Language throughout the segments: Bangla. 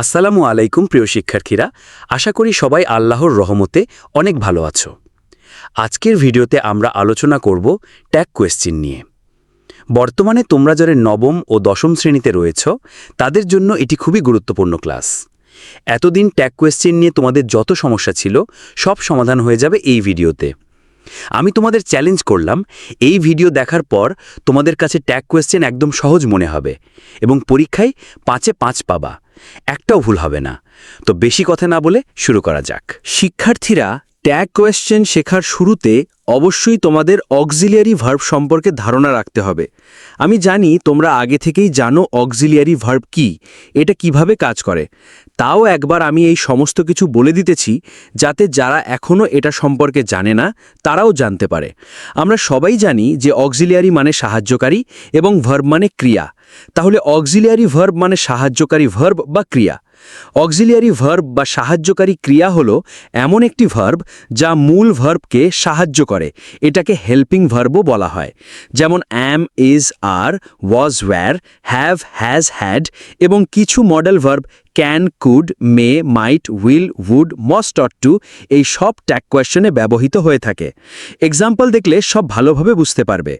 আসসালামু আলাইকুম, প্রিয় শিক্ষার্থীরা। আশা করি সবাই আল্লাহর রহমতে অনেক ভালো আছো। আজকের ভিডিওতে আমরা আলোচনা করব ট্যাগ কোয়েশ্চিন নিয়ে। বর্তমানে তোমরা যারা নবম ও দশম শ্রেণীতে রয়েছ, তাদের জন্য এটি খুবই গুরুত্বপূর্ণ ক্লাস। এতদিন ট্যাগ কোয়েশ্চিন নিয়ে তোমাদের যত সমস্যা ছিল, সব সমাধান হয়ে যাবে এই ভিডিওতে। আমি তোমাদের চ্যালেঞ্জ করলাম, এই ভিডিও দেখার পর তোমাদের কাছে ট্যাগ কোয়েশ্চেন একদম সহজ মনে হবে এবং পরীক্ষায় পাঁচে পাঁচ পাবা। একটাও ভুল হবে না। তো বেশি কথা না বলে শুরু করা যাক। শিক্ষার্থীরা ট্যাগ কোয়েশ্চেন শেখার শুরুতে অবশ্যই তোমাদের অক্সিলিয়ারি ভার্ব সম্পর্কে ধারণা রাখতে হবে। আমি জানি তোমরা আগে থেকেই জানো অক্সিলিয়ারি ভার্ব কি, এটা কীভাবে কাজ করে। তাও একবার আমি এই সমস্ত কিছু বলে দিতেছি, যাতে যারা এখনও এটা সম্পর্কে জানে না, তারাও জানতে পারে। আমরা সবাই জানি যে অক্সিলিয়ারি মানে সাহায্যকারী এবং ভার্ব মানে ক্রিয়া। তাহলে অক্সিলিয়ারি ভার্ব মানে সাহায্যকারী ভার্ব বা ক্রিয়া। অক্সিলিয়ারি ভার্ব বা সাহায্যকারী ক্রিয়া হল এমন একটি ভার্ব যা মূল ভার্বকে সাহায্য করে। এটাকে হেল্পিং ভার্বও বলা হয়। যেমন am is are was were have has had এবং কিছু modal verb can could may might will would must ought to এই সব ট্যাগ কোয়েশ্চনে ব্যবহৃত হয়ে থাকে। এক্সাম্পল দেখলে সব ভালোভাবে বুঝতে পারবে।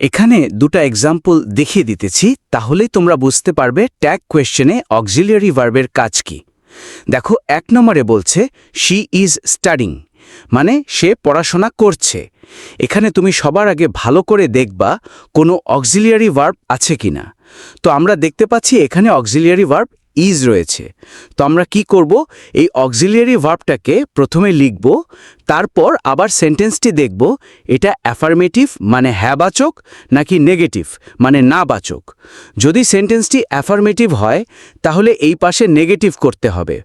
এখানে দুটো এক্সাম্পল দেখিয়ে দিতেছি, তাহলেই তোমরা বুঝতে পারবে ট্যাগ কোয়েশ্চেনে অক্সিলিয়ারি ভার্বের কাজ কি। দেখো, এক নম্বরে বলছে শি ইজ স্টাডিং মানে সে পড়াশোনা করছে। এখানে তুমি সবার আগে ভালো করে দেখবা কোনো অক্সিলিয়ারি ভার্ব আছে কিনা। তো আমরা দেখতে পাচ্ছি এখানে অক্সিলিয়ারি ভার্ব ইজ রয়েছে। তো আমরা কি করব? এই অক্সিলিয়ারি ভার্বটাকে প্রথমে লিখব, তারপর আবার সেন্টেন্সটি দেখব, এটা অ্যাফার্মেটিভ মানে হ্যাবাচক নাকি নেগেটিভ মানে না বাচক যদি সেন্টেন্সটি অ্যাফার্মেটিভ হয়, তাহলে এই পাশে নেগেটিভ করতে হবে।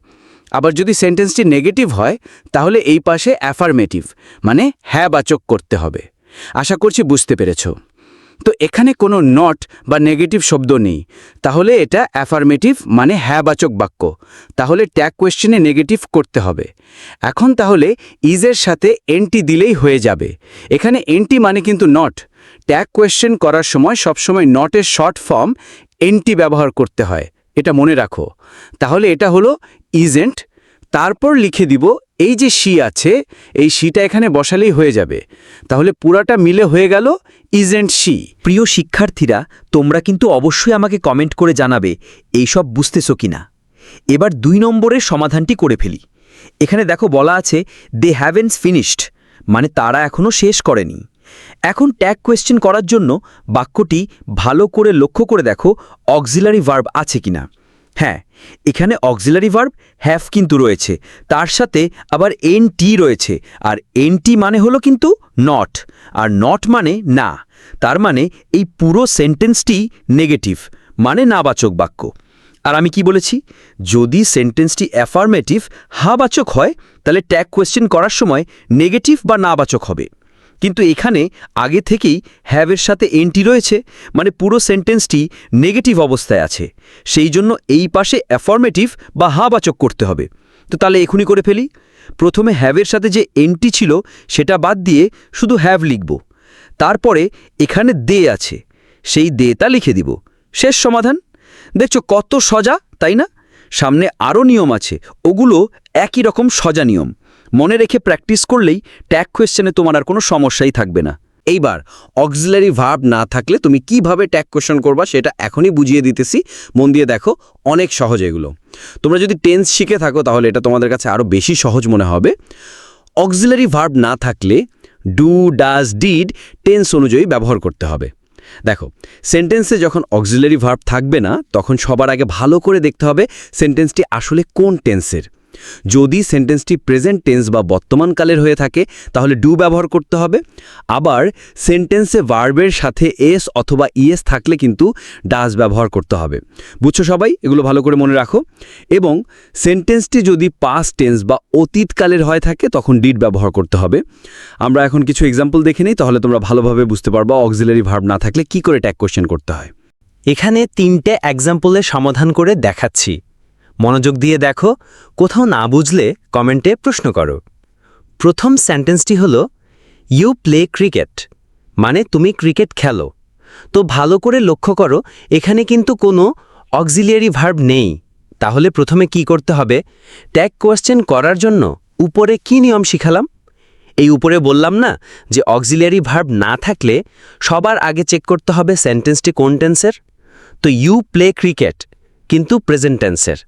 আবার যদি সেন্টেন্সটি নেগেটিভ হয়, তাহলে এই পাশে অ্যাফার্মেটিভ মানে হ্যাবাচক করতে হবে। আশা করছি বুঝতে পেরেছ। তো এখানে কোনো নট বা নেগেটিভ শব্দ নেই। তাহলে এটা অ্যাফার্মেটিভ মানে হ্যাবাচক বাক্য। তাহলে ট্যাগ কোয়েশ্চেনে নেগেটিভ করতে হবে। এখন তাহলে ইজের সাথে এনটি দিলেই হয়ে যাবে। এখানে এনটি মানে কিন্তু নট ট্যাগ কোয়েশ্চেন করার সময় সবসময় নটের শর্ট ফর্ম এনটি ব্যবহার করতে হয়। এটা মনে রাখো। তাহলে এটা হলো ইজেন্ট তারপর লিখে দিব এই যে শি আছে, এই শিটা এখানে বসালেই হয়ে যাবে। তাহলে পুরাটা মিলে হয়ে গেল ইজেন্ট শি। প্রিয় শিক্ষার্থীরা, তোমরা কিন্তু অবশ্যই আমাকে কমেন্ট করে জানাবে, এইসব বুঝতেছো কিনা। এবার দুই নম্বরের সমাধানটি করে ফেলি। এখানে দেখো বলা আছে দে হ্যাভেন্স ফিনিশড মানে তারা এখনও শেষ করেনি। এখন ট্যাগ কোয়েশ্চেন করার জন্য বাক্যটি ভালো করে লক্ষ্য করে দেখো, অক্সিলারি ভার্ব আছে কিনা। হ্যাঁ এখানে অক্সিলারি ভার্ব হ্যাভ কিন্তু রয়েছে, তার সাথে আবার এন টি রয়েছে, আর এন টি মানে হলো কিন্তু নট আর নট মানে না, তার মানে এই পুরো সেন্টেন্সটি নেগেটিভ মানে নাবাচক বাক্য। আর আমি কি বলেছি? যদি সেন্টেন্সটি অ্যাফার্মেটিভ হাবাচক হয়, তাহলে ট্যাগ কোয়েশ্চেন করার সময় নেগেটিভ বা নাবাচক হবে। কিন্তু এখানে আগে থেকেই হ্যাভের সাথে এনটি রয়েছে মানে পুরো সেন্টেন্সটি নেগেটিভ অবস্থায় আছে। সেই জন্য এই পাশে অ্যাফর্মেটিভ বা হাবাচক করতে হবে। তো তাহলে এখনই করে ফেলি। প্রথমে হ্যাভের সাথে যে এনটি ছিল, সেটা বাদ দিয়ে শুধু হ্যাভ লিখব। তারপরে এখানে দে আছে। সেই দেটা লিখে দিব। শেষ সমাধান। দেখছ কত সজা, তাই না? সামনে আরও নিয়ম আছে। ওগুলো একই রকম সজা নিয়ম। মনে রেখে প্র্যাকটিস করলেই ট্যাগ কোয়েশ্চেনে তোমার আর কোনো সমস্যাই থাকবে না। এইবার অক্সিলারি ভার্ব না থাকলে তুমি কীভাবে ট্যাগ কোয়েশন করবা সেটা এখনই বুঝিয়ে দিতেছি। মন দিয়ে দেখো, অনেক সহজ এগুলো। তোমরা যদি টেন্স শিখে থাকো তাহলে এটা তোমাদের কাছে আরও বেশি সহজ মনে হবে। অক্সিলারি ভার্ব না থাকলে ডু ডাজ ডিড টেন্স অনুযায়ী ব্যবহার করতে হবে। দেখো সেন্টেন্সে যখন অক্সিলারি ভার্ব থাকবে না, তখন সবার আগে ভালো করে দেখতে হবে সেন্টেন্সটি আসলে কোন টেন্সের যদি সেন্টেন্সটি প্রেজেন্ট টেন্স বা বর্তমানকালের হয়ে থাকে, তাহলে ডু ব্যবহার করতে হবে। আবার সেন্টেন্সে ভার্বের সাথে এস অথবা ইএস থাকলে কিন্তু ডাস ব্যবহার করতে হবে। বুঝছ সবাই? এগুলো ভালো করে মনে রাখো। এবং সেন্টেন্সটি যদি পাস্ট টেন্স বা অতীতকালের হয়ে থাকে, তখন ডিড ব্যবহার করতে হবে। আমরা এখন কিছু এক্সাম্পল দেখে নিই, তাহলে তোমরা ভালোভাবে বুঝতে পারবা অক্সিলারি ভার্ব না থাকলে কি করে ট্যাগ কোয়েশ্চেন করতে হয়। এখানে তিনটে এক্সাম্পলের সমাধান করে দেখাচ্ছি। মনোযোগ দিয়ে দেখো, কোথাও না বুঝলে কমেন্টে প্রশ্ন করো। প্রথম সেন্টেন্সটি হল ইউ প্লে ক্রিকেট মানে তুমি ক্রিকেট খেলো। তো ভালো করে লক্ষ্য করো, এখানে কিন্তু কোনো অক্সিলিয়ারি ভার্ব নেই। তাহলে প্রথমে কি করতে হবে? ট্যাগ কোয়েশ্চেন করার জন্য উপরে কি নিয়ম শিখালাম? এই উপরে বললাম না যে অক্সিলিয়ারি ভার্ব না থাকলে সবার আগে চেক করতে হবে সেন্টেন্সটি কোন টেন্সের তো ইউ প্লে ক্রিকেট কিন্তু প্রেজেন্ট টেন্সের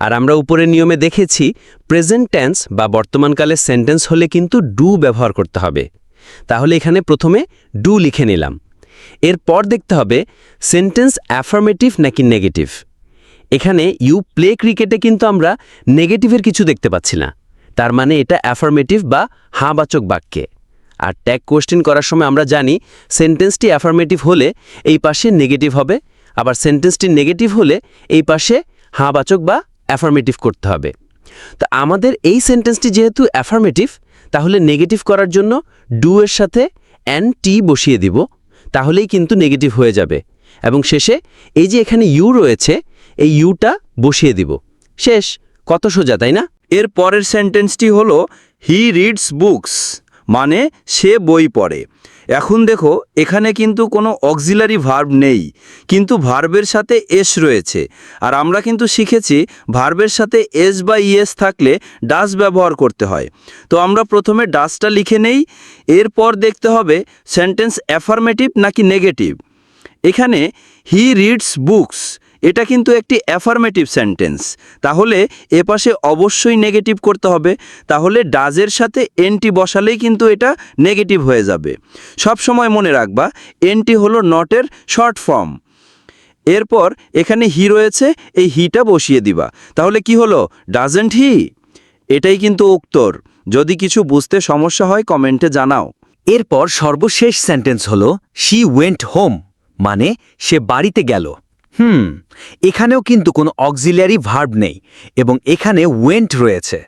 আর আমরা উপরে নিয়মে দেখেছি প্রেজেন্ট টেন্স বা বর্তমানকালে সেন্টেন্স হলে কিন্তু ডু ব্যবহার করতে হবে। তাহলে এখানে প্রথমে ডু লিখে নিলাম। এরপর দেখতে হবে সেন্টেন্স অ্যাফার্মেটিভ নাকি নেগেটিভ এখানে ইউ প্লে ক্রিকেটে কিন্তু আমরা নেগেটিভের কিছু দেখতে পাচ্ছি না। তার মানে এটা অ্যাফার্মেটিভ বা হাঁবাচক বাক্যে। আর ট্যাগ কোয়েশ্চেন করার সময় আমরা জানি সেন্টেন্সটি অ্যাফার্মেটিভ হলে এই পাশে নেগেটিভ হবে, আবার সেন্টেন্সটি নেগেটিভ হলে এই পাশে হাঁবাচক বা অ্যাফার্মেটিভ করতে হবে। তো আমাদের এই সেন্টেন্সটি যেহেতু অ্যাফার্মেটিভ তাহলে নেগেটিভ করার জন্য ডু এর সাথে অ্যান টি বসিয়ে দিব, তাহলেই কিন্তু নেগেটিভ হয়ে যাবে। এবং শেষে এই যে এখানে ইউ রয়েছে, এই ইউটা বসিয়ে দিব। শেষ, কত সোজা, তাই না? এর পরের সেন্টেন্সটি হলো হি রিডস বুকস মানে সে বই পড়ে। এখন দেখো, এখানে কিন্তু কোনো অক্সিলারি ভার্ব নেই, কিন্তু ভার্বের সাথে এস রয়েছে। আর আমরা কিন্তু শিখেছি ভার্বের সাথে এস বা ইএস থাকলে ডাস ব্যবহার করতে হয়। তো আমরা প্রথমে ডাসটা লিখে নেই, এরপর দেখতে হবে সেন্টেন্স অ্যাফার্মেটিভ নাকি নেগেটিভ এখানে হি রিডস বুকস এটা কিন্তু একটি অ্যাফার্মেটিভ সেন্টেন্স তাহলে এপাশে অবশ্যই নেগেটিভ করতে হবে। তাহলে ডাজের সাথে এনটি বসালেই কিন্তু এটা নেগেটিভ হয়ে যাবে। সব সময় মনে রাখবা এনটি হলো নটের শর্ট ফর্ম এরপর এখানে হি রয়েছে, এই হিটা বসিয়ে দিবা। তাহলে কি হলো? ডাজেন্ট হি এটাই কিন্তু উত্তর। যদি কিছু বুঝতে সমস্যা হয় কমেন্টে জানাও। এরপর সর্বশেষ সেন্টেন্স হল শি ওয়েন্ট হোম মানে সে বাড়িতে গেল। হুম, এখানেও কিন্তু কোনো অক্সিলিয়ারি ভার্ব নেই এবং এখানে ওয়েন্ট রয়েছে।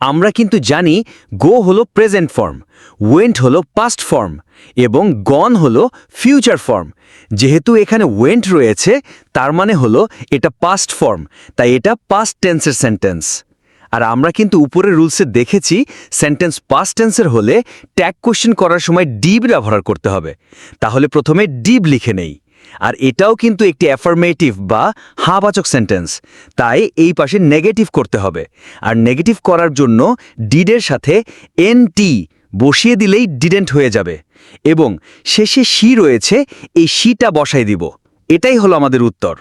আমরা কিন্তু জানি গো হলো প্রেজেন্ট ফর্ম, ওয়েন্ট হলো পাস্ট ফর্ম এবং গন হলো ফিউচার ফর্ম। যেহেতু এখানে ওয়েন্ট রয়েছে, তার মানে হলো এটা পাস্ট ফর্ম, তাই এটা পাস্ট টেন্সের সেন্টেন্স। আর আমরা কিন্তু উপরের রুলসে দেখেছি, সেন্টেন্স পাস্ট টেন্সের হলে ট্যাগ কোশ্চেন করার সময় ডিব ব্যবহার করতে হবে। তাহলে প্রথমে ডিব লিখে নেই। আর এটাও কিন্তু একটি অ্যাফার্মেটিভ বা হাবাচক সেন্টেন্স তাই এই পাশে নেগেটিভ করতে হবে। আর নেগেটিভ করার জন্য ডিডের সাথে এন টি বসিয়ে দিলেই ডিডেন্ট হয়ে যাবে। এবং শেষে শি রয়েছে, এই শিটা বসাই দিব। এটাই হলো আমাদের উত্তর।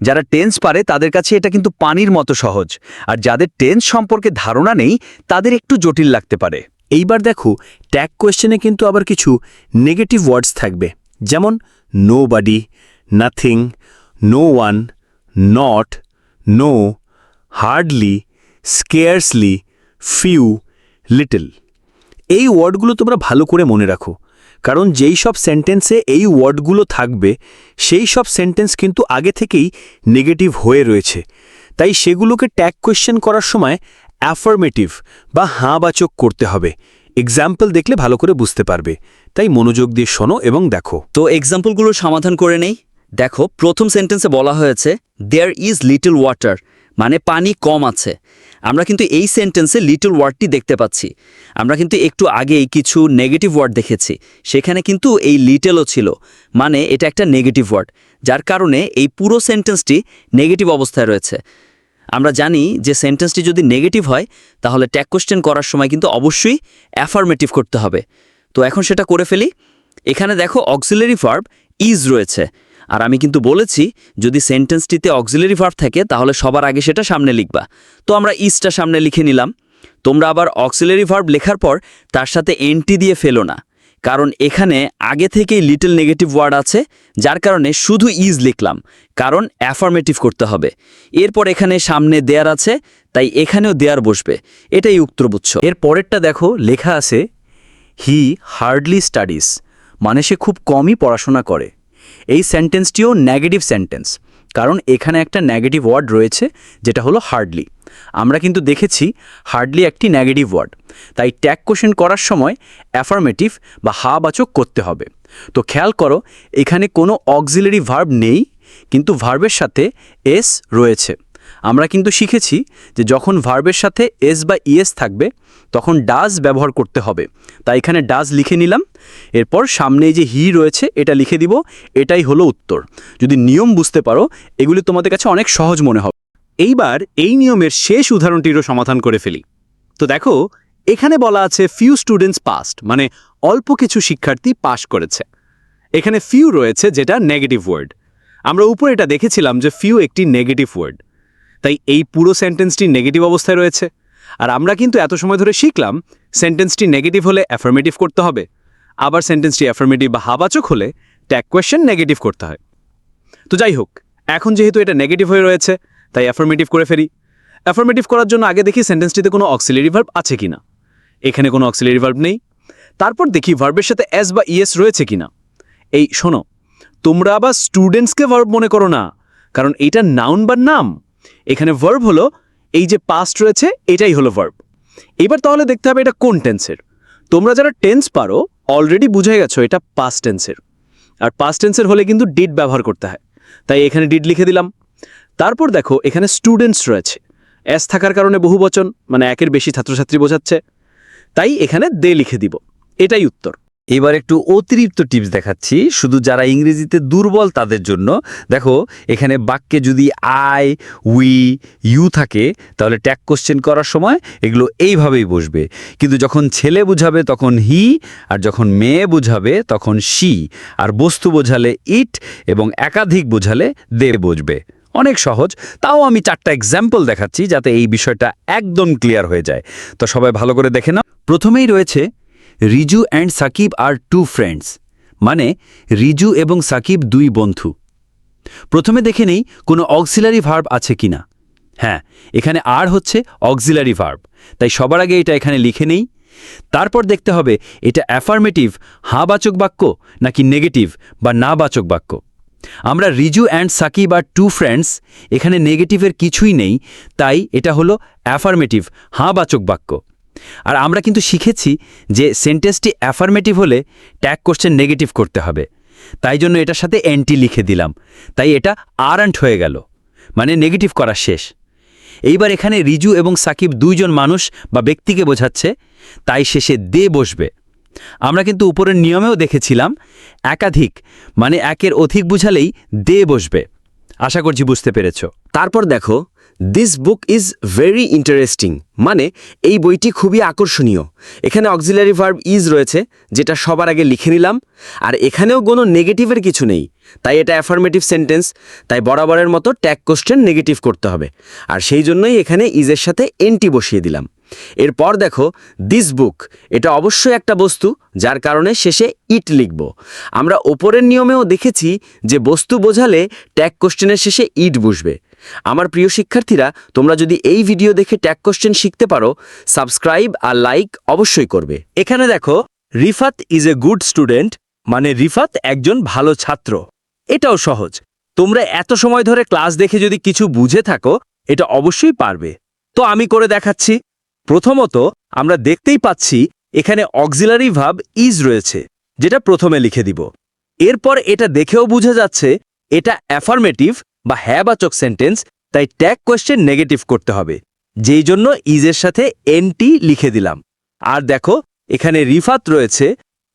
যারা টেন্স পারে, তাদের কাছে এটা কিন্তু পানির মতো সহজ। আর যাদের টেন্স সম্পর্কে ধারণা নেই, তাদের একটু জটিল লাগতে পারে। এইবার দেখো ট্যাগ কোয়েশ্চেনে কিন্তু আবার কিছু নেগেটিভ ওয়ার্ডস থাকবে। যেমন nobody nothing no one not no hardly scarcely few little এই ওয়ার্ডগুলো তোমরা ভালো করে মনে রাখো। কারণ যেই সব সেন্টেন্সে এই ওয়ার্ডগুলো থাকবে, সেই সব সেন্টেন্স কিন্তু আগে থেকেই নেগেটিভ হয়ে রয়েছে। তাই সেগুলোকে ট্যাগ কোয়েশ্চেন করার সময় অ্যাফার্মেটিভ বা হাঁবাচক করতে হবে। এক্সাম্পল দেখলে ভালো করে বুঝতে পারবে। তাই মনোযোগ দিয়ে শোনো এবং দেখো। তো এক্সাম্পলগুলো সমাধান করে নেই। দেখো, প্রথম সেন্টেন্সে বলা হয়েছে দেয়ার ইজ লিটল ওয়াটার মানে পানি কম আছে। আমরা কিন্তু এই সেন্টেন্সে লিটল ওয়ার্ডটি দেখতে পাচ্ছি। আমরা কিন্তু একটু আগেই কিছু নেগেটিভ ওয়ার্ড দেখেছি। সেখানে কিন্তু এই লিটেলও ছিল। মানে এটা একটা নেগেটিভ ওয়ার্ড যার কারণে এই পুরো সেন্টেন্সটি নেগেটিভ অবস্থায় রয়েছে। আমরা জানি যে সেন্টেন্সটি যদি নেগেটিভ হয়, তাহলে ট্যাগ কোশ্চেন করার সময় কিন্তু অবশ্যই অ্যাফার্মেটিভ করতে হবে। তো এখন সেটা করে ফেলি। এখানে দেখো অক্সিলারি ভার্ব ইজ রয়েছে। আর আমি কিন্তু বলেছি, যদি সেন্টেন্সটিতে অক্সিলারি ভার্ব থাকে, তাহলে সবার আগে সেটা সামনে লিখবা। তো আমরা ইজটা সামনে লিখে নিলাম। তোমরা আবার অক্সিলারি ভার্ব লেখার পর তার সাথে এনটি দিয়ে ফেলো না। কারণ এখানে আগে থেকেই লিটল নেগেটিভ ওয়ার্ড আছে, যার কারণে শুধু ইজ লিখলাম। কারণ অ্যাফার্মেটিভ করতে হবে। এরপর এখানে সামনে দেয়ার আছে, তাই এখানেও দেয়ার বসবে। এটাই উত্তরবুচ্ছ এর পরেরটা দেখো, লেখা আছে হি হার্ডলি স্টাডিস মানে সে খুব কমই পড়াশোনা করে। এই সেন্টেন্সটিও নেগেটিভ সেন্টেন্স কারণ এখানে একটা নেগেটিভ ওয়ার্ড রয়েছে, যেটা হলো হার্ডলি আমরা কিন্তু দেখেছি হার্ডলি একটি নেগেটিভ ওয়ার্ড তাই ট্যাগ কোশ্চেন করার সময় অ্যাফার্মেটিভ বা হাবাচক করতে হবে। তো খেয়াল করো, এখানে কোনো অক্সিলারি ভার্ব নেই, কিন্তু ভার্বের সাথে এস রয়েছে। আমরা কিন্তু শিখেছি যে যখন ভার্বের সাথে এস বা ইএস থাকবে, তখন ডাজ ব্যবহার করতে হবে। তাই এখানে ডাজ লিখে নিলাম। এরপর সামনে যে হি রয়েছে, এটা লিখে দিব। এটাই হলো উত্তর। যদি নিয়ম বুঝতে পারো, এগুলি তোমাদের কাছে অনেক সহজ মনে হবে। এইবার এই নিয়মের শেষ উদাহরণটিরও সমাধান করে ফেলি। তো দেখো, এখানে বলা আছে ফিউ স্টুডেন্টস পাস্ট মানে অল্প কিছু শিক্ষার্থী পাশ করেছে। এখানে ফিউ রয়েছে, যেটা নেগেটিভ ওয়ার্ড আমরা উপরে এটা দেখেছিলাম যে ফিউ একটি নেগেটিভ ওয়ার্ড তাই এই পুরো সেন্টেন্সটি নেগেটিভ অবস্থায় রয়েছে। আর আমরা কিন্তু এত সময় ধরে শিখলাম সেন্টেন্সটি নেগেটিভ হলে অ্যাফার্মেটিভ করতে হবে। আবার সেন্টেন্সটি অ্যাফার্মেটিভ বা হাবাচক হলে ট্যাগ কোয়েশ্চেন নেগেটিভ করতে হয়। তো যাই হোক, এখন যেহেতু এটা নেগেটিভ হয়ে রয়েছে, তাই অ্যাফার্মেটিভ করে ফেলি। অ্যাফার্মেটিভ করার জন্য আগে দেখি সেন্টেন্সটিতে কোনো অক্সিলারি ভার্ব আছে কিনা। এখানে কোনো অক্সিলারি ভার্ব নেই। তারপর দেখি ভার্বের সাথে এস বা ইএস রয়েছে কিনা। এই শোনো, তোমরা আবার স্টুডেন্টসকে ভার্ব মনে করো না, কারণ এইটা নাউন বা নাম। এখানে ভার্ব হলো এই যে পাস্ট রয়েছে, এটাই হলো ভার্ব এবার তাহলে দেখতে হবে এটা কোন টেন্সের তোমরা যারা টেন্স পারো অলরেডি বুঝে গেছো এটা পাস্ট টেন্সের আর পাস্ট টেন্সের হলে কিন্তু ডিড ব্যবহার করতে হয়। তাই এখানে ডিড লিখে দিলাম। তারপর দেখো, এখানে স্টুডেন্টস রয়েছে। এস থাকার কারণে বহু বচন মানে একের বেশি ছাত্রছাত্রী বোঝাচ্ছে। তাই এখানে দে লিখে দিব। এটাই উত্তর। এবার একটু অতিরিক্ত টিপস দেখাচ্ছি। শুধু যারা ইংরেজিতে দুর্বল তাদের জন্য। দেখো, এখানে বাক্যে যদি আই উই ইউ থাকে, তাহলে ট্যাগ কোশ্চেন করার সময় এগুলো এইভাবেই বসবে। কিন্তু যখন ছেলে বুঝাবে তখন হি আর যখন মেয়ে বুঝাবে তখন শি আর বস্তু বোঝালে ইট এবং একাধিক বোঝালে দে বসবে। অনেক সহজ। তাও আমি চারটা এক্সাম্পল দেখাচ্ছি যাতে এই বিষয়টা একদম ক্লিয়ার হয়ে যায়। তো সবাই ভালো করে দেখে নাও। প্রথমেই রয়েছে Riju and Sakib are two friends. মানে রিজু এবং সাকিব দুই বন্ধু। প্রথমে দেখে নেই কোনো অক্সিলারি ভার্ব আছে কিনা। হ্যাঁ এখানে আর হচ্ছে অক্সিলারি ভার্ব। তাই সবার আগে এটা এখানে লিখে নেই। তারপর দেখতে হবে এটা অ্যাফার্মেটিভ হাবাচক বাক্য নাকি নেগেটিভ বা নাবাচক বাক্য। আমরা Riju and Sakib are two friends, এখানে নেগেটিভের কিছুই নেই, তাই এটা হলো অ্যাফার্মেটিভ হাবাচক বাক্য। আর আমরা কিন্তু শিখেছি যে সেন্টেন্সটি অ্যাফার্মেটিভ হলে ট্যাগ কোশ্চেন নেগেটিভ করতে হবে। তাই জন্য এটার সাথে অ্যান্টি লিখে দিলাম। তাই এটা আরান্ট হয়ে গেল। মানে নেগেটিভ করা শেষ। এইবার এখানে রিজু এবং সাকিব দুইজন মানুষ বা ব্যক্তিকে বোঝাচ্ছে, তাই শেষে দে বসবে। আমরা কিন্তু উপরের নিয়মেও দেখেছিলাম, একাধিক মানে একের অধিক বুঝালেই দে বসবে। আশা করছি বুঝতে পেরেছ। তারপর দেখো this book is very interesting মানে এই বইটি খুবই আকর্ষণীয়। এখানে অক্সিলারি ভার্ব ইজ রয়েছে, যেটা সবার আগে লিখে নিলাম। আর এখানেও কোনো নেগেটিভের কিছু নেই। তাই এটা অ্যাফার্মেটিভ সেন্টেন্স তাই বরাবরের মতো ট্যাগ কোশ্চেন নেগেটিভ করতে হবে। আর সেই জন্যই এখানে ইজের সাথে এনটি বসিয়ে দিলাম। এরপর দেখো দিস বুক এটা অবশ্যই একটা বস্তু, যার কারণে শেষে ইট লিখব। আমরা ওপরের নিয়মেও দেখেছি যে বস্তু বোঝালে ট্যাগ কোশ্চেনের শেষে ইট বসবে। আমার প্রিয় শিক্ষার্থীরা, তোমরা যদি এই ভিডিও দেখে ট্যাগ কোশ্চেন শিখতে পারো সাবস্ক্রাইব আর লাইক অবশ্যই করবে। এখানে দেখো, Rifat is a good student মানে রিফাত একজন ভালো ছাত্র। এটাও সহজ। তোমরা এত সময় ধরে ক্লাস দেখে যদি কিছু বুঝে থাকো, এটা অবশ্যই পারবে। তো আমি করে দেখাচ্ছি। প্রথমত, আমরা দেখতেই পাচ্ছি, এখানে অক্সিলারি ভাব ইজ রয়েছে, যেটা প্রথমে লিখে দিব। এরপর এটা দেখেও বোঝা যাচ্ছে, এটা অ্যাফার্মেটিভ বা হ্যাবাচক সেন্টেন্স, তাই ট্যাগ কোয়েশ্চেন নেগেটিভ করতে হবে। যেই জন্য ইজের সাথে এনটি লিখে দিলাম। আর দেখো, এখানে রিফাত রয়েছে।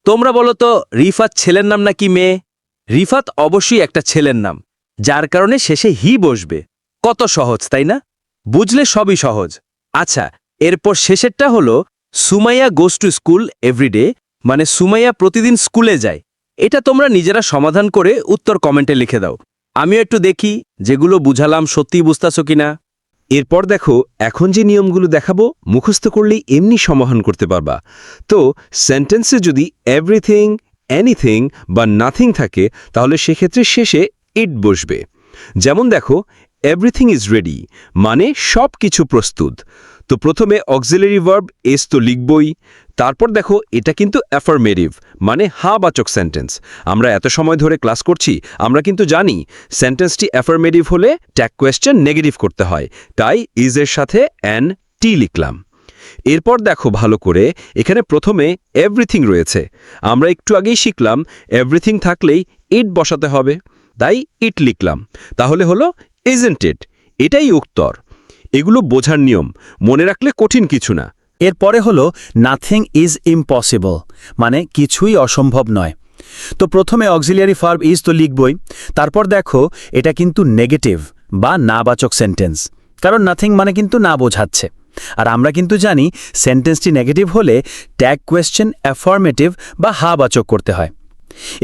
তোমরা বলো তো, রিফাত ছেলের নাম নাকি মেয়ে? রিফাত অবশ্যই একটা ছেলের নাম, যার কারণে শেষে হি বসবে। কত সহজ, তাই না? বুঝলে সবই সহজ। আচ্ছা এরপর শেষেরটা হলো, Sumaiya goes to school everyday মানে সুমাইয়া প্রতিদিন স্কুলে যায়। এটা তোমরা নিজেরা সমাধান করে উত্তর কমেন্টে লিখে দাও। আমিও একটু দেখি যেগুলো বুঝালাম সত্যিই বুঝতাছো কিনা। এরপর দেখো, এখন যে নিয়মগুলো দেখাবো, মুখস্থ করলেই এমনি সমাধান করতে পারবা। তো সেন্টেন্সে যদি এভরিথিং এনিথিং বা নাথিং থাকে, তাহলে সেক্ষেত্রে শেষে ইট বসবে। যেমন দেখো এভরিথিং ইজ রেডি মানে সব কিছু প্রস্তুত। তো প্রথমে অক্সিলারি ভার্ব এস তো লিখবই। তারপর দেখো, এটা কিন্তু অ্যাফার্মেটিভ মানে হাবাচক সেন্টেন্স আমরা এত সময় ধরে ক্লাস করছি, আমরা কিন্তু জানি সেন্টেন্সটি অ্যাফার্মেটিভ হলে ট্যাগ কোয়েশ্চেন নেগেটিভ করতে হয়। তাই ইজের সাথে অ্যান টি লিখলাম। এরপর দেখো ভালো করে, এখানে প্রথমে এভরিথিং রয়েছে। আমরা একটু আগেই শিখলাম এভরিথিং থাকলেই ইট বসাতে হবে। তাই ইট লিখলাম। তাহলে হলো ইজেন্ট ইট এটাই উত্তর। এগুলো বোঝার নিয়ম। মনে রাখলে কঠিন কিছু না। এরপরে হলো নাথিং ইজ ইম্পসিবল মানে কিছুই অসম্ভব নয়। তো প্রথমে অক্সিলিয়ারি ফার্ব ইজ তো লিখবই, তারপর দেখো, এটা কিন্তু নেগেটিভ বা নাবাচক সেন্টেন্স, কারণ নাথিং মানে কিন্তু না বোঝাচ্ছে। আর আমরা কিন্তু জানি, সেন্টেন্সটি নেগেটিভ হলে ট্যাগ কোয়েশ্চেন অ্যাফর্মেটিভ বা হা বাচক করতে হয়।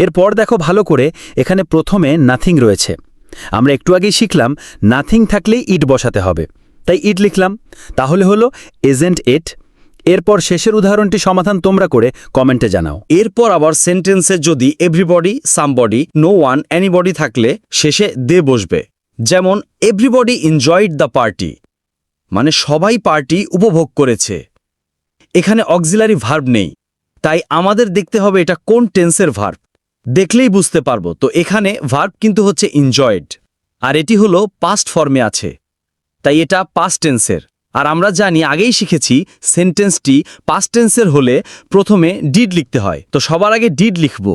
এরপর দেখো ভালো করে, এখানে প্রথমে নাথিং রয়েছে। আমরা একটু আগেই শিখলাম নাথিং থাকলেই ইট বসাতে হবে। তাই ইট লিখলাম। তাহলে হলো এজেন্ট ইট এরপর শেষের উদাহরণটি সমাধান তোমরা করে কমেন্টে জানাও। এরপর আবার সেন্টেন্সে যদি everybody, somebody, no one anybody থাকলে শেষে দে বসবে। যেমন, এভরিবডি এনজয়েড দ্য পার্টি। মানে সবাই পার্টি উপভোগ করেছে। এখানে অক্সিলারি ভার্ব নেই। তাই আমাদের দেখতে হবে এটা কোন টেন্সের ভার্ব। দেখলেই বুঝতে পারব। তো এখানে ভার্ব কিন্তু হচ্ছে এনজয়েড। আর এটি হলো পাস্ট ফর্মে আছে। তাই এটা পাস্ট টেন্সের। আর আমরা জানি, আগেই শিখেছি সেন্টেন্সটি পাস্ট টেন্সের হলে প্রথমে ডিড লিখতে হয়। তো সবার আগে ডিড লিখব।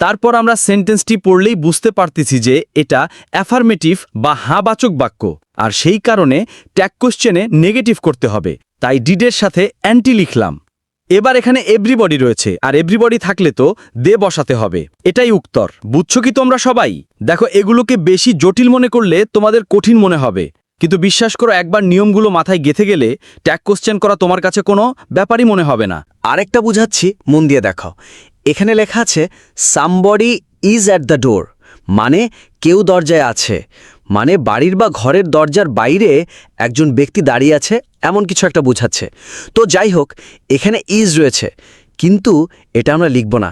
তারপর আমরা সেন্টেন্সটি পড়লেই বুঝতে পারতেছি যে এটা অ্যাফার্মেটিভ বা হাঁবাচক বাক্য। আর সেই কারণে ট্যাগ কোশ্চেনে নেগেটিভ করতে হবে। তাই ডিডের সাথে অ্যান্টি লিখলাম। এবার এখানে এভরিবডি রয়েছে। আর এভরিবডি থাকলে তো দে বসাতে হবে। এটাই উত্তর। বুঝছ কি তোমরা সবাই? দেখো, এগুলোকে বেশি জটিল মনে করলে তোমাদের কঠিন মনে হবে। কিন্তু বিশ্বাস করো, একবার নিয়মগুলো মাথায় গেথে গেলে ট্যাগ কোশ্চেন করা তোমার কাছে কোনো ব্যাপারই মনে হবে না। আরেকটা বুঝাচ্ছি, মন দিয়ে দেখাও। এখানে লেখা আছে somebody is at the door মানে কেউ দরজায় আছে। মানে বাড়ির বা ঘরের দরজার বাইরে একজন ব্যক্তি দাঁড়িয়ে আছে, এমন কিছু একটা বোঝাচ্ছে। তো যাই হোক, এখানে ইজ রয়েছে। কিন্তু এটা আমরা লিখব না।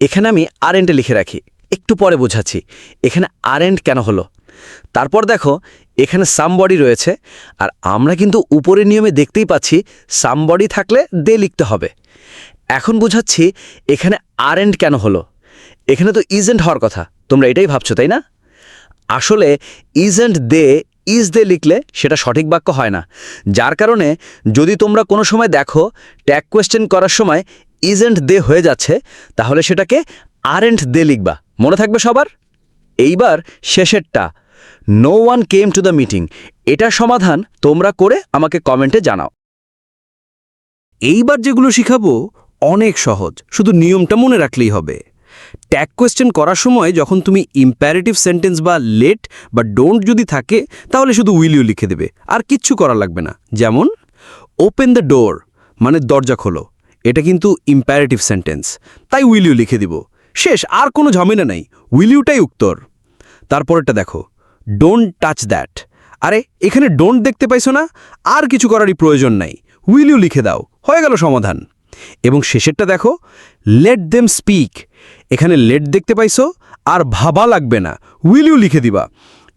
এখানে আমি আরেন্টে লিখে রাখি। একটু পরে বোঝাচ্ছি। এখানে আরেন্ট কেন হলো? তারপর দেখো, এখানে সামবডি রয়েছে, আর আমরা কিন্তু উপরের নিয়মে দেখতেই পাচ্ছি সামবডি থাকলে দে লিখতে হবে। এখন বোঝাচ্ছি, এখানে আর এন্ড কেন হলো? এখানে তো ইজেন্ট হওয়ার কথা, তোমরা এটাই ভাবছ, তাই না? আসলে ইজেন্ট দে ইজ দে লিখলে সেটা সঠিক বাক্য হয় না। যার কারণে যদি তোমরা কোনো সময় দেখো ট্যাগ কোয়েশ্চেন করার সময় ইজেন্ট দে হয়ে যাচ্ছে, তাহলে সেটাকে আরেন্ট দে লিখবা। মনে থাকবে সবার? এইবার শেষেরটা no one came to the meeting এটার সমাধান তোমরা করে আমাকে কমেন্টে জানাও। এইবার যেগুলো শিখাবো অনেক সহজ, শুধু নিয়মটা মনে রাখলেই হবে। ট্যাগ কোয়েশ্চেন করার সময় যখন তুমি ইম্প্যারেটিভ সেন্টেন্স বা লেট বা ডোন্ট যদি থাকে, তাহলে শুধু উইল ইউ লিখে দেবে, আর কিচ্ছু করা লাগবে না। যেমন ওপেন দ্য ডোর মানে দরজা খোলো। এটা কিন্তু ইম্প্যারেটিভ সেন্টেন্স তাই উইল ইউ লিখে দিব। শেষ, আর কোনো ঝামেলা নাই উইল ইউটাই উত্তর। তারপরেরটা দেখো ডোন্ট টাচ দ্যাট আরে, এখানে ডোন্ট দেখতে পাইছো না? আর কিছু করারই প্রয়োজন নাই। উইল ইউ লিখে দাও। হয়ে গেল সমাধান। এবং শেষেরটা দেখো লেট দেম স্পিক এখানে লেট দেখতে পাইছো, আর ভাবা লাগবে না। উইল ইউ লিখে দিবা।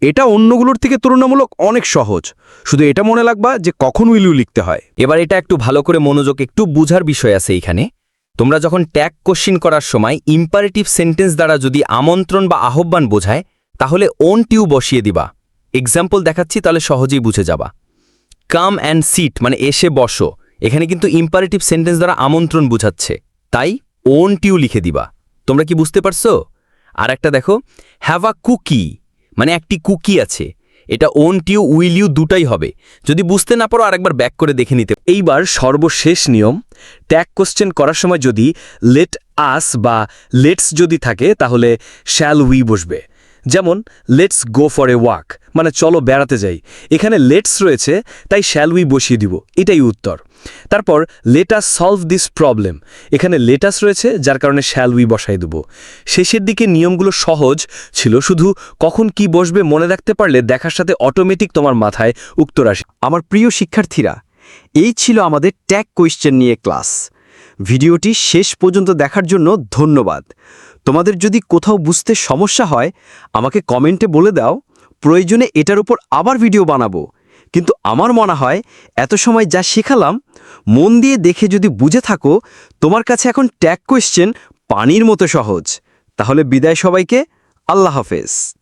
এটা অন্যগুলোর থেকে তুলনামূলক অনেক সহজ। শুধু এটা মনে লাগবা যে কখন উইল ইউ লিখতে হয়। এবার এটা একটু ভালো করে মনোযোগ, একটু বুঝার বিষয় আছে এইখানে তোমরা যখন ট্যাগ কোশ্চিন করার সময় ইম্পারেটিভ সেন্টেন্স দ্বারা যদি আমন্ত্রণ বা আহ্বান বোঝায় তাহলে ওন টিউ বসিয়ে দিবা। এক্সাম্পল দেখাচ্ছি, তাহলে সহজেই বুঝে যাবা। কাম অ্যান্ড সিট মানে এসে বসো। এখানে কিন্তু ইম্পারেটিভ সেন্টেন্স দ্বারা আমন্ত্রণ বুঝাচ্ছে। তাই ওন টিউ লিখে দিবা। তোমরা কি বুঝতে পারছ? আর একটা দেখো হ্যাভ আ কুকি মানে একটি কুকি আছে। এটা ওন টিউ উইল ইউ দুটাই হবে। যদি বুঝতে না পারো, আরেকবার ব্যাক করে দেখে নিতে। এইবার সর্বশেষ নিয়ম ট্যাগ কোশ্চেন করার সময় যদি লেট আস বা লেটস যদি থাকে, তাহলে শ্যাল উই বসবে। যেমন let's go for a walk মানে চলো বেড়াতে যাই। এখানে লেটস রয়েছে, তাই শ্যাল উই বসিয়ে দিব, এটাই উত্তর। তারপর let us solve this problem এখানে লেটাস রয়েছে, যার কারণে শ্যাল উই বসাই দেব। শেষের দিকে নিয়মগুলো সহজ ছিল, শুধু কখন কি বসবে মনে রাখতে পারলে দেখার সাথে অটোমেটিক তোমার মাথায় উত্তর আসে আমার প্রিয় শিক্ষার্থীরা, এই ছিল আমাদের ট্যাগ কোয়েশ্চেন নিয়ে ক্লাস ভিডিওটি শেষ পর্যন্ত দেখার জন্য ধন্যবাদ। তোমাদের যদি কোথাও বুঝতে সমস্যা হয়, আমাকে কমেন্টে বলে দাও। প্রয়োজনে এটার উপর আবার ভিডিও বানাবো। কিন্তু আমার মনে হয়, এত সময় যা শেখালাম, মন দিয়ে দেখে যদি বুঝে থাকো, তোমার কাছে এখন ট্যাগ কোয়েশ্চেন পানির মতো সহজ। তাহলে বিদায় সবাইকে, আল্লাহ হাফেজ।